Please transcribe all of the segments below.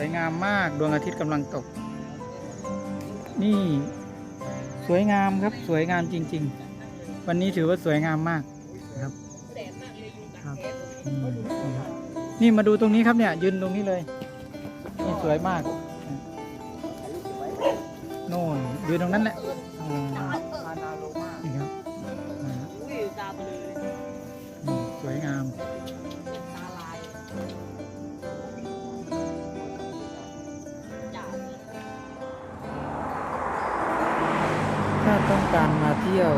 วยงามมากดวงอาทิตย์กำลังตก นี่ สวยงามครับสวยงามจริง ๆ วันนี้ถือว่าสวยงามมากครับนี่ครับนี่มาดูตรงนี้ครับเนี่ย ยืนตรงนี้เลยนี่สวยมากโน่นยืนตรงนั้นแหละ การมาเที่ยว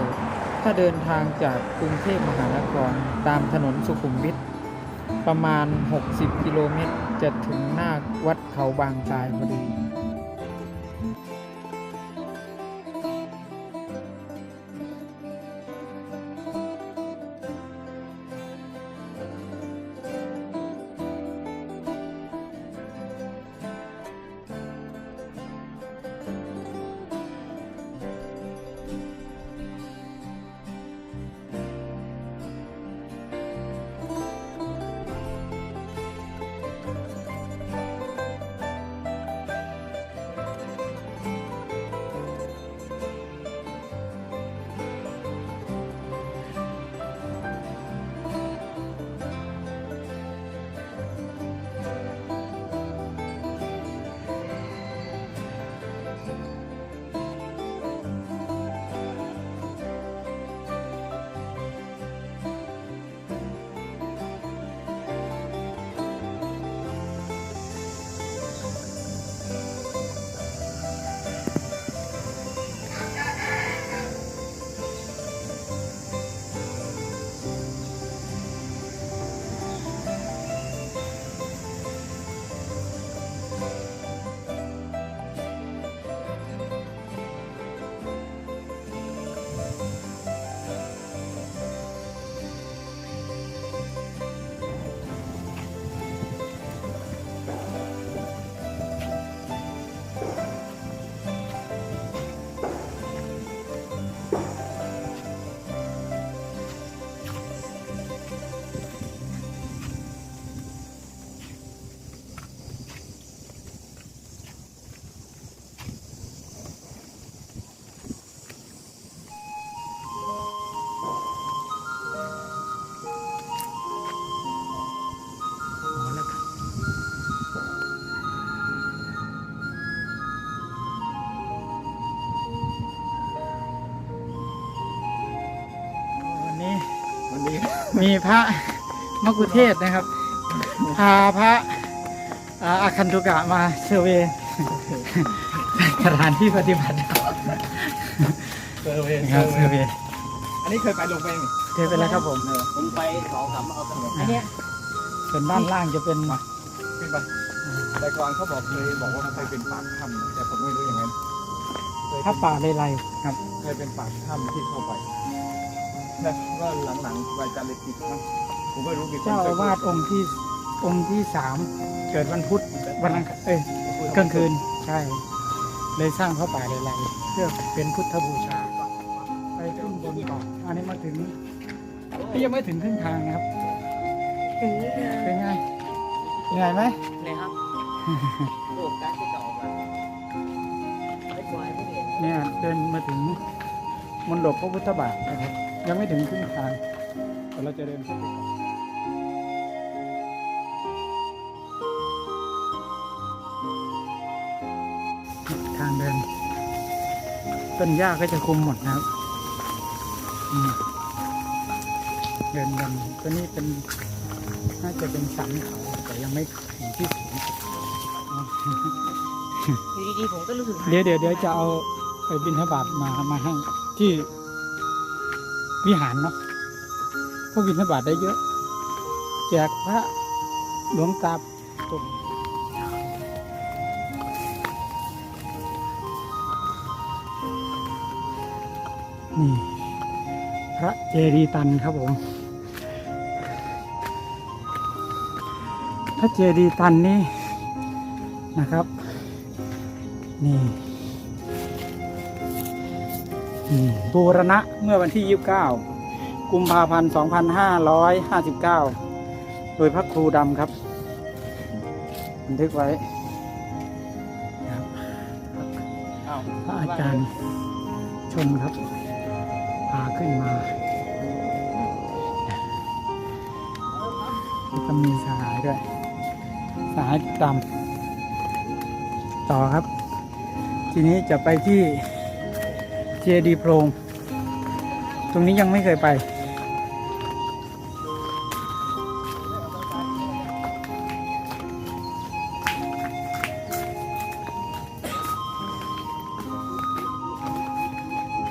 ถ้าเดินทางจากกรุงเทพมหานครตามถนนสุขุมวิทประมาณ 60 กิโลเมตร จะถึงหน้าวัดเขาบางทรายพอดี มีพระมกุเทศนะครับ พาพระอ่าอาคันตุกะมาเซอร์เวย์สถานที่ปฏิบัติเซอร์เวย์นะครับเซอร์เวย์อันนี้เคยไปลงไปไหมเทไปแล้วครับผมผมไปสองสามเอาสมุดอันเนี้ยส่วนด้านล่างจะเป็นขึ้นไปแต่ก่อนเขาบอกเลยบอกว่ามันเคยเป็นปากถ้ำแต่ผมไม่รู้อย่างนั้นเคยพระป่าเลไลครับ เคยเป็นปากถ้ำที่เข้าไป แต่ว่าหลังๆรายการเลยปิดนะผมไม่รู้กี่คนเจ้าอาวาสองค์ที่องค์ที่สามเกิดวันพุธวันอังคารเอ้ยกลางคืนใช่ เลยสร้างพระป่าเลไลเพื่อเป็นพุทธบูชา ไปขึ้นบนเกาะอันนี้มาถึงนี่ยังไม่ถึงครึ่งทางนะครับเป็นไงเหนื่อยไหมเลยครับโลกการที่เก่ามาไอ้ควายไม่เห็นเนี่ยเดินมาถึง มณฑปพระพุทธบาทนะครับ ยังไม่ถึงครึ่งทางแต่เราจะเดินขึ้นไปก่อนทางเดิน ต้นหญ้าก็จะคุมหมดนะครับอืมเดินกันตัวนี้เป็นน่าจะเป็นสันเขาแต่ยังไม่ถึงที่สูงสุดอ๋ออยู่ดีๆผมก็รู้สึกเดี๋ยวเดี๋ยวเดี๋ยวจะเอาไปบินทบาทมามาให้ ที่วิหารเนาะเพราะบินทบาทได้เยอะ แจกพระหลวงตาตุ่มนี่พระเจดีตันครับผม พระเจดีตันนี่นะครับ นี่ บูรณะเมื่อวันที่ 29 กุมภาพันธ์ 2559 โดยพระครูดำครับ บันทึกไว้พระอาจารย์ชมครับพาขึ้นมาก็มีสายด้วยสายดำต่อครับ ทีนี้จะไปที่ เจดีโพรง ตรงนี้ยังไม่เคยไป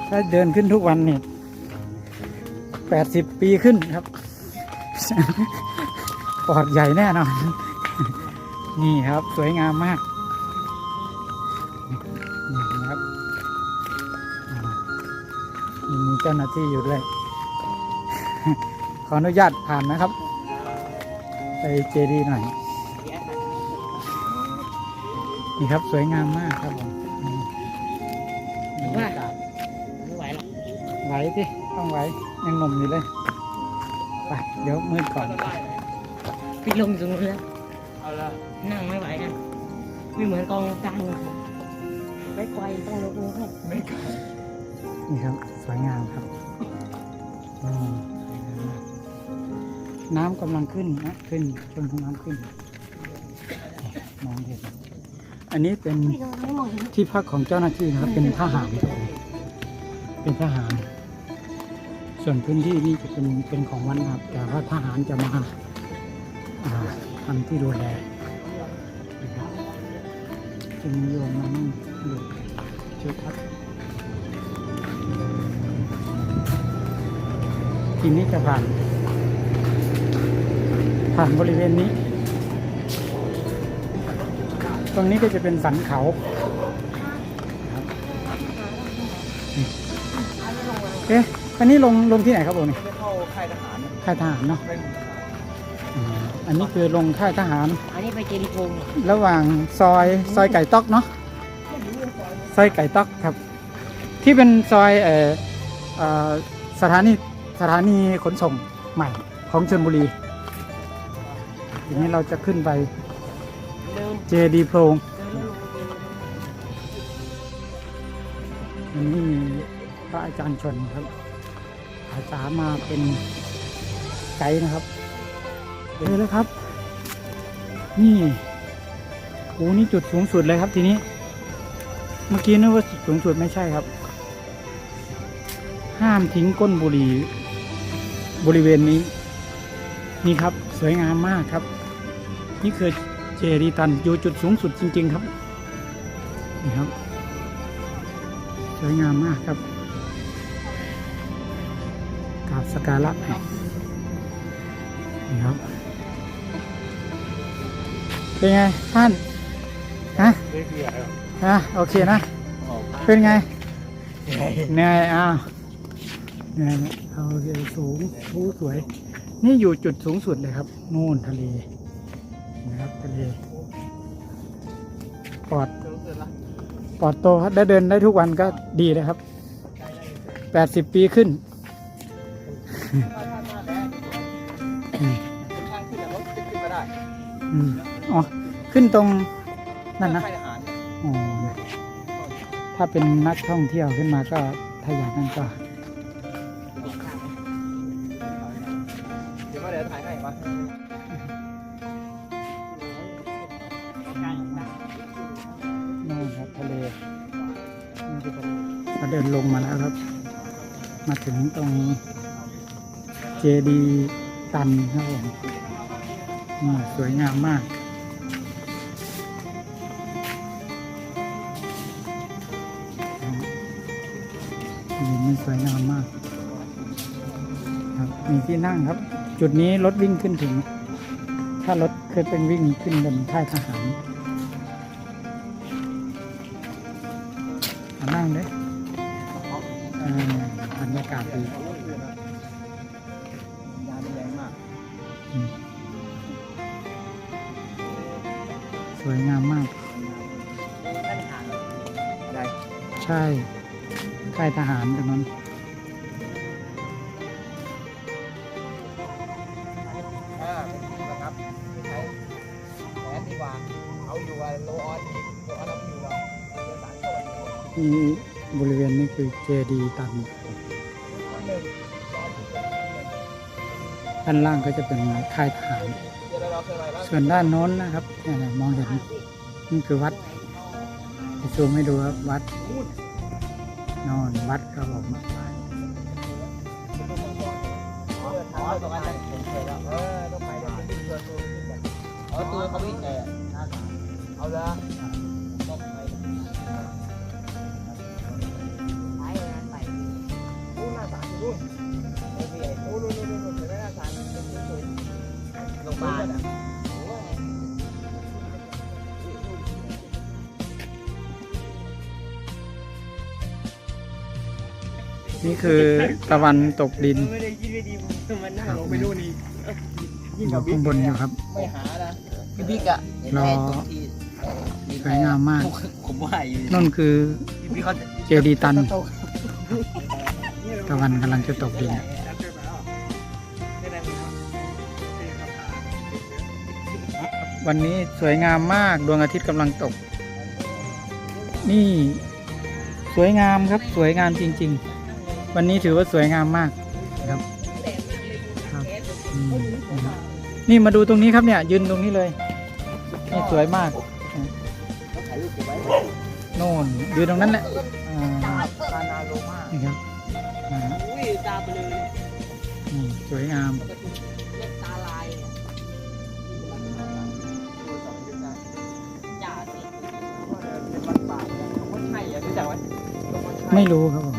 ถ้าเดินขึ้นทุกวันเนี่ยแปดสิบปีขึ้นครับ ปอดใหญ่แน่นอน นี่ครับ สวยงามมาก เจ้าหน้าที่อยู่ด้วย ขออนุญาตผ่านนะครับ ไปเจดีย์หน่อย นี่ครับสวยงามมากครับผมอืมบรรยากาศไม่ไหวหรอกไหวสิต้องไหวยังหนุ่มอยู่เลยไปเดี๋ยวมืดก่อนพี่ลงอยู่ตรงนู้นแล้วเอาละนั่งไม่ไหวกันไม่เหมือนกองกลางไปไกวต้องลงลงให้ไม่ไกลนี่ครับส วยงามครับน้ำกำลังขึ้นนะขึ้นชมน้ำขึ้นมองเห็นอันนี้เป็นที่พักของเจ้าหน้าที่นะครับเป็นทหารเป็นทหาร ส่วนพื้นที่นี่จะเป็นเป็นของวัดนะครับแต่ว่าทหารจะมาทำที่ดูแลนะครับจะมีโยมมานั่งดูช่วยพัก ทีนี้จะผ่าน ผ่านบริเวณนี้ ตรงนี้ก็จะเป็นสันเขาเอ๊ะอันนี้ลงลงที่ไหนครับผมนี่ไม่เข้าค่ายทหารนะค่ายทหารเนาะเป็นอืมอันนี้คือลงค่ายทหาร อันนี้ไปเจดีย์โพงระหว่างซอยซอยไก่ต๊อกเนาะซอยไก่ต๊อกครับ ที่เป็นซอยเอ่อเอ่อสถานี สถานีขนส่งใหม่ของชลบุรีทีนี้เราจะขึ้นไปเจดีโพรงอันนี้มีพระอาจารย์ชนครับ อาสารย์มาเป็นไกด์นะครับเลยแล้วครับ นี่โอ้นี่จุดสูงสุดเลยครับทีนี้ เมื่อกี้นึกว่าจุดสูงสุดไม่ใช่ครับ ห้ามทิ้งก้นบุหรี่ บริเวณนี้ นี่ครับสวยงามมากครับ นี่คือเจดีย์ตันอยู่จุดสูงสุดจริง ๆ ครับนี่ครับ สวยงามมากครับกราบสกการะนี่ครับ เป็นไงท่านฮะเรียกเรียกฮะโอเคนะออกเป็นไงเหนื่อยอ้าวเห นื่ยนะเอาสูงผู้สวย นี่อยู่จุดสูงสุดเลยครับ นู่นทะเลนะครับทะเลปลอดปลอดโตครับได้เดินได้ทุกวันก็ดีเลยครับแปดสิบปีขึ้นอืมทางขึ้นรถจะขึ้นมาได้อืมอ๋อ ขึ้นตรงนั่นนะ ถ้าเป็นนักท่องเที่ยวขึ้นมาก็ถ้าอยากนั่นก็ ลงมาแล้วครับ มาถึงตรงเจดีตันครับผมสวยงามมากอืมนี่สวยงามมาก ครับ มีที่นั่งครับ จุดนี้รถวิ่งขึ้นถึง ถ้ารถเคยเป็นวิ่งขึ้นบนค่ายทหารนั่งเลย วยงามมากได้ไปถามได้ใช่ค่ายทหารตรงนั้นอ่าเป็นที่นะครับใช้แผนดีกว่าเอาอยู่อะโลออนอีกโลออนเราไม่อยู่เราเราจะสารต่อนี่บริเวณนี้คือเจดีย์ตันด้านล่างก็จะเป็นค่ายทหาร ส่วนด้านโน้นนะครับเนี่ยๆมองเห็นนี่คือวัดจะซูมให้ดูครับวัดนอนวัดครับผมอ๋อตรงนั้นผมเคยแล้วเออต้อง นี่คือตะวันตกดินไม่ได้คิดไม่ดีผมมันนั่งครับลงไปนู่นนี่อยู่ข้างบนอยู่ครับไม่หานะพี่บิ๊กอะเห็นไหมรอตรงที่เอ่อสวยงามมากผมผมว่าอยู่นั่นคือพี่บิ๊กเขาเจดีย์ตัน ตะวันกำลังจะตกดินวันนี้สวยงามมากดวงอาทิตย์กำลังตก นี่ สวยงามครับสวยงามจริง ๆ วันนี้ถือว่าสวยงามมากครับครับอืมนะครับนี่มาดูตรงนี้ครับเนี่ยยืนตรงนี้เลยนี่สวยมากถ่ายรูปเก็บไว้โน่นยืนตรงนั้นแหละอ่าพานาโลมานี่ครับอ่าอุ้ยตาไปเลยนี่สวยงาม เล็บตาลายจ่าสิเป็นวันป่าเนี่ยคนไทยอะรู้จักไหม ไม่รู้ครับผม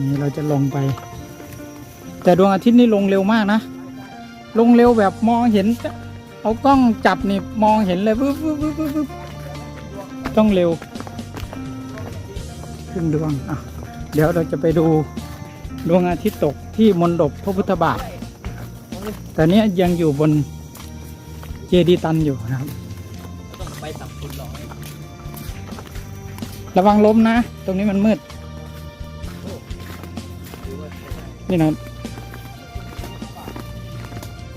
นี่เราจะลงไป แต่ดวงอาทิตย์นี่ลงเร็วมากนะ ลงเร็วแบบมองเห็น เอากล้องจับนี่มองเห็นเลยปึ๊บปึ๊บปึ๊บปึ๊บต้องเร็วขึ้นดวงอะเดี๋ยวเราจะไปดูดวงอาทิตย์ตกที่มณฑปพระพุทธบาทแต่เนี้ยยังอยู่บนเจดีตันอยู่นะครับรอระวังล้มนะ ตรงนี้มันมืด นี่นะ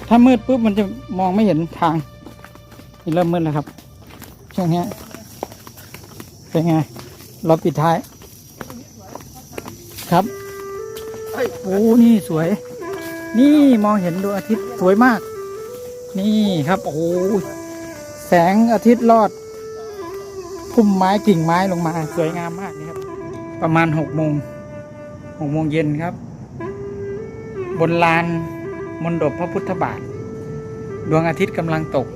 ถ้ามืดปุ๊บมันจะมองไม่เห็นทางนี่เริ่มมืดแล้วครับ ช่วงนี้เป็นไง เราปิดท้าย ครับโอ้นี่สวย นี่มองเห็นดวงอาทิตย์สวยมาก นี่ครับโอ้แสงอาทิตย์รอดพุ่มไม้กิ่งไม้ลงมา สวยงามมากนี่ครับ ประมาณหกโมงหกโมงเย็นครับ บนลานมณฑปพระพุทธบาท ดวงอาทิตย์กำลังตก